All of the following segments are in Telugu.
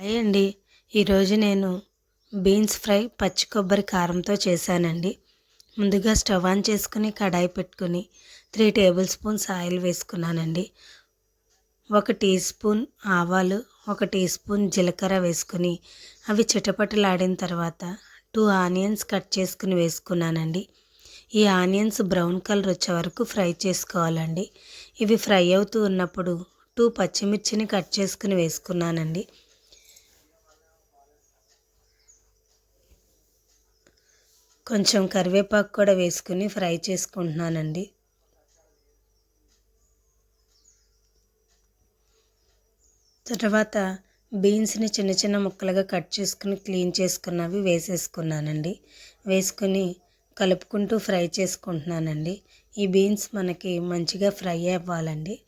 హాయ్ అండి. ఈరోజు నేను బీన్స్ ఫ్రై పచ్చి కొబ్బరి కారంతో చేశానండి. ముందుగా స్టవ్ ఆన్ చేసుకుని కడాయి పెట్టుకుని త్రీ టేబుల్ స్పూన్స్ ఆయిల్ వేసుకున్నానండి. ఒక టీ స్పూన్ ఆవాలు ఒక టీ స్పూన్ జీలకర్ర వేసుకుని అవి చిటపటలాడిన తర్వాత టూ ఆనియన్స్ కట్ చేసుకుని వేసుకున్నానండి. ఈ ఆనియన్స్ బ్రౌన్ కలర్ వచ్చే వరకు ఫ్రై చేసుకోవాలండి. ఇవి ఫ్రై అవుతూ ఉన్నప్పుడు టూ పచ్చిమిర్చిని కట్ చేసుకుని వేసుకున్నానండి. కొంచెం కరివేపాకు కూడా వేసుకుని ఫ్రై చేసుకుంటున్నానండి. తర్వాత బీన్స్ని చిన్న చిన్న ముక్కలుగా కట్ చేసుకుని క్లీన్ చేసుకున్నవి వేసేసుకున్నానండి. వేసుకుని కలుపుకుంటూ ఫ్రై చేసుకుంటున్నానండి. ఈ బీన్స్ మనకి మంచిగా ఫ్రై అవ్వాలండి.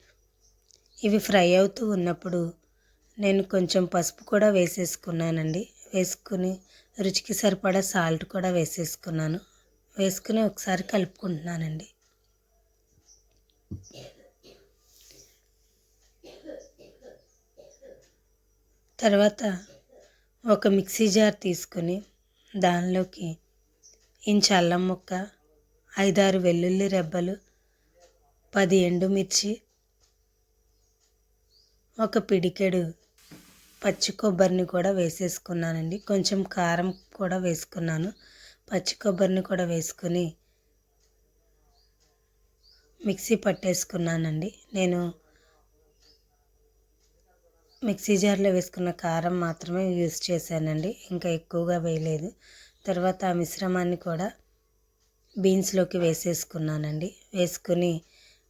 ఇవి ఫ్రై అవుతూ ఉన్నప్పుడు నేను కొంచెం పసుపు కూడా వేసేసుకున్నానండి. వేసుకుని రుచికి సరిపడా సాల్ట్ కూడా వేసేసుకున్నాను. వేసుకుని ఒకసారి కలుపుకుంటున్నానండి. తర్వాత ఒక మిక్సీ జార్ తీసుకుని దానిలోకి ఇంచు అల్లం ముక్క ఐదారు వెల్లుల్లి రెబ్బలు పది ఎండుమిర్చి ఒక పిడికెడు పచ్చి కొబ్బరిని కూడా వేసేసుకున్నానండి. కొంచెం కారం కూడా వేసుకున్నాను. పచ్చి కొబ్బరిని కూడా వేసుకుని మిక్సీ పట్టేసుకున్నానండి. నేను మిక్సీ జార్లో వేసుకున్న కారం మాత్రమే యూజ్ చేశానండి. ఇంకా ఎక్కువగా వేయలేదు. తర్వాత ఆ మిశ్రమాన్ని కూడా బీన్స్లోకి వేసేసుకున్నానండి. వేసుకుని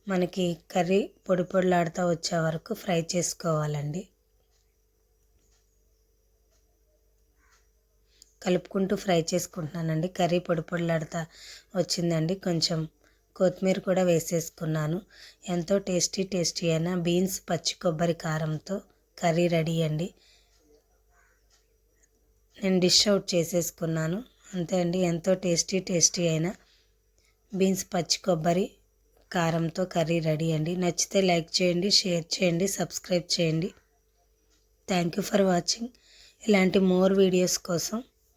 మనకి కర్రీ పొడి పొడిలాడుతూ వచ్చే వరకు ఫ్రై చేసుకోవాలండి. కలుపుకుంటూ ఫ్రై చేసుకుంటున్నానండి. కర్రీ పొడి పొడిలాడుతా వచ్చిందండి. కొంచెం కొత్తిమీర కూడా వేసేసుకున్నాను. ఎంతో టేస్టీ టేస్టీ అయిన బీన్స్ పచ్చి కొబ్బరి కారంతో కర్రీ రెడీ అండి. నేను డిష్ అవుట్ చేసేసుకున్నాను. అంతే అండి. ఎంతో టేస్టీ టేస్టీ అయిన బీన్స్ పచ్చి కొబ్బరి కారంతో కర్రీ రెడీ అండి. నచ్చితే లైక్ చేయండి షేర్ చేయండి సబ్స్క్రైబ్ చేయండి. Thank you for watching. ఇలాంటి మోర్ వీడియోస్ కోసం